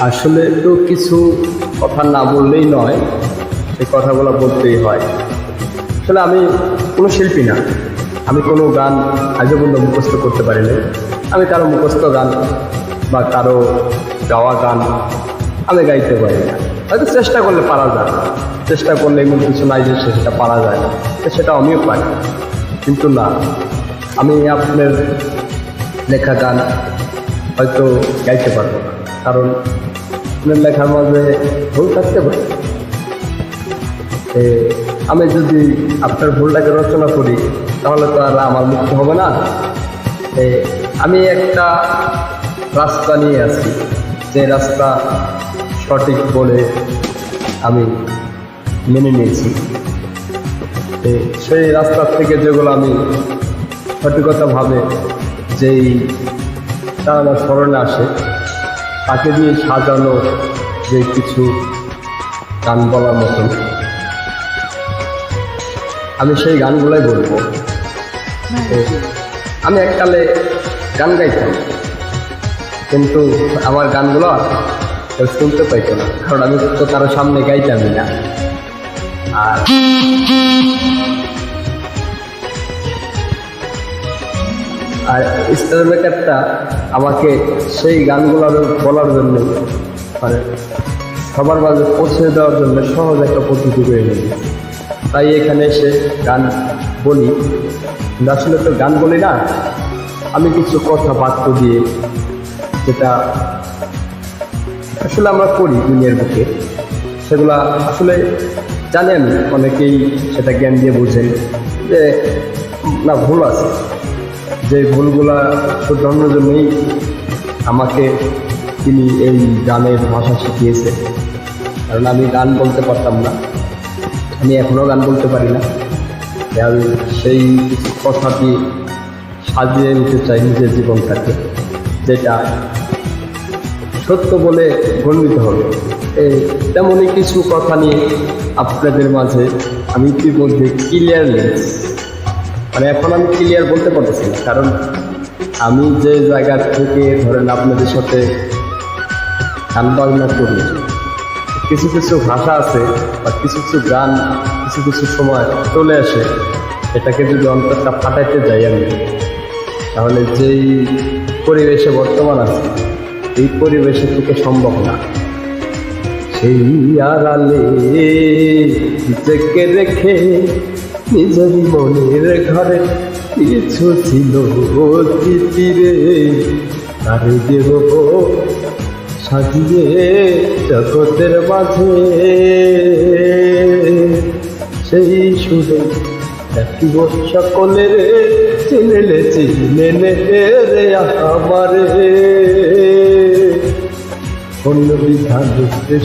আসলে তো কিছু কথা না বললেই নয় সেই কথাগুলো বলতেই হয়। আসলে আমি কোনো শিল্পী না। আমি কোনো গান আজও পর্যন্ত মুখস্থ করতে পারিনি। আমি কারও মুখস্থ গান বা কারও গাওয়া গান আমি গাইতে পারি না। হয়তো চেষ্টা করলে পারা যায়। চেষ্টা করলে এমন কিছু নাই যে সেটা পারা যায় না। সেটা আমিও পারি কিন্তু না, আমি আপনার লেখা গান হয়তো গাইতে পারব না। কারণ আপনার লেখার মাঝে ভুল থাকতে পারে। আমি যদি আপনার ভুলটাকে রচনা করি, তাহলে তো আর আমার মুক্ত হবে না। আমি একটা রাস্তা নিয়ে আছি যে রাস্তা সঠিক বলে আমি মেনে নিয়েছি। সেই রাস্তা থেকে যেগুলো আমি সঠিকতাভাবে যেই আমার স্মরণে আসে তাকে দিয়ে সাজানো যে কিছু গান বলার মতন আমি সেই গানগুলোই বলব। আমি এককালে গান গাইতাম কিন্তু আমার গানগুলো কেউ শুনতে পাইতো না কারণ আমি তো কারও সামনে গাইতামই না। আর আর স্টার মেকারটা আমাকে সেই গানগুলো বলার জন্য মানে সবার মাঝে পৌঁছে দেওয়ার জন্য সহজ একটা পদ্ধতি করে নিল তাই এখানে এসে গান বলি। আসলে তো গান বলি না, আমি কিছু কথা বাক্য দিয়ে যেটা আসলে আমরা করি দুনিয়ার বুকে, সেগুলা আসলে জানেন অনেকেই সেটা জ্ঞান দিয়ে বুঝেন যে, না, ভুল আছে। যে ভুলগুলা শুধরানোর জন্যই আমাকে তিনি এই গানের ভাষা শিখিয়েছে। কারণ আমি গান বলতে পারতাম না। আমি এখনও গান বলতে পারি না। আমি সেই কথাটি সাজিয়ে নিতে চাই নিজের জীবনটাকে, যেটা সত্য বলে গণ্ডিত হবে। এই তেমনই কিছু কথা নিয়ে আপনাদের মাঝে আমি ইতিমধ্যে ক্লিয়ারনেস মানে এখন আমি ক্লিয়ার বলতে পারতেছি না, কারণ আমি যে জায়গা থেকে ধরেন আপনাদের সাথে গান বাজনা করি, কিছু কিছু ভাষা আছে বা কিছু কিছু গান, কিছু কিছু সময় চলে আসে, এটাকে যদি অন্তরটা ফাটাইতে যাই আমি, তাহলে যেই পরিবেশে বর্তমান আছে, এই পরিবেশে থেকে সম্ভব না। সেই আড়ালে রেখে নিজের মনের ঘরে কিছু ছিল অতিথিরে তারে দেব সাজিয়ে জগতের মাঝে। সেই সুরে একটি সকলের চিনেলে চিনে রে আমারে। অন্য বিধান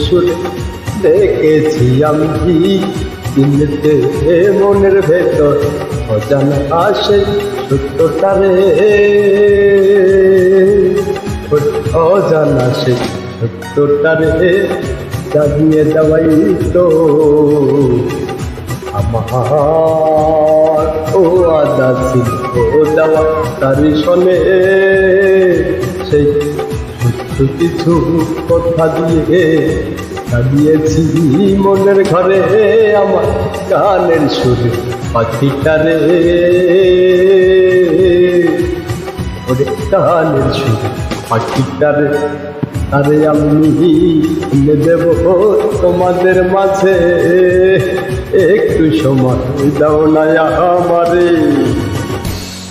সুরে দেখেছি আমি। চিনতে মনের ভেতর অজান আসে সত্যটারে অজানা সে সত্যটারে জাগিয়ে দেওয়াই তো আমার ও আদা ছিল দেওয়া তারি শোনে সেই কিছু কথা দিয়ে দাঁড়িয়েছি মনের ঘরে আমার গানের সুরে, পাখিটারে। ওরে গানের সুরে, পাখিটারে। আরে আমি তুলে দেব তোমাদের মাঝে। একটু সময় দাও না আমারে।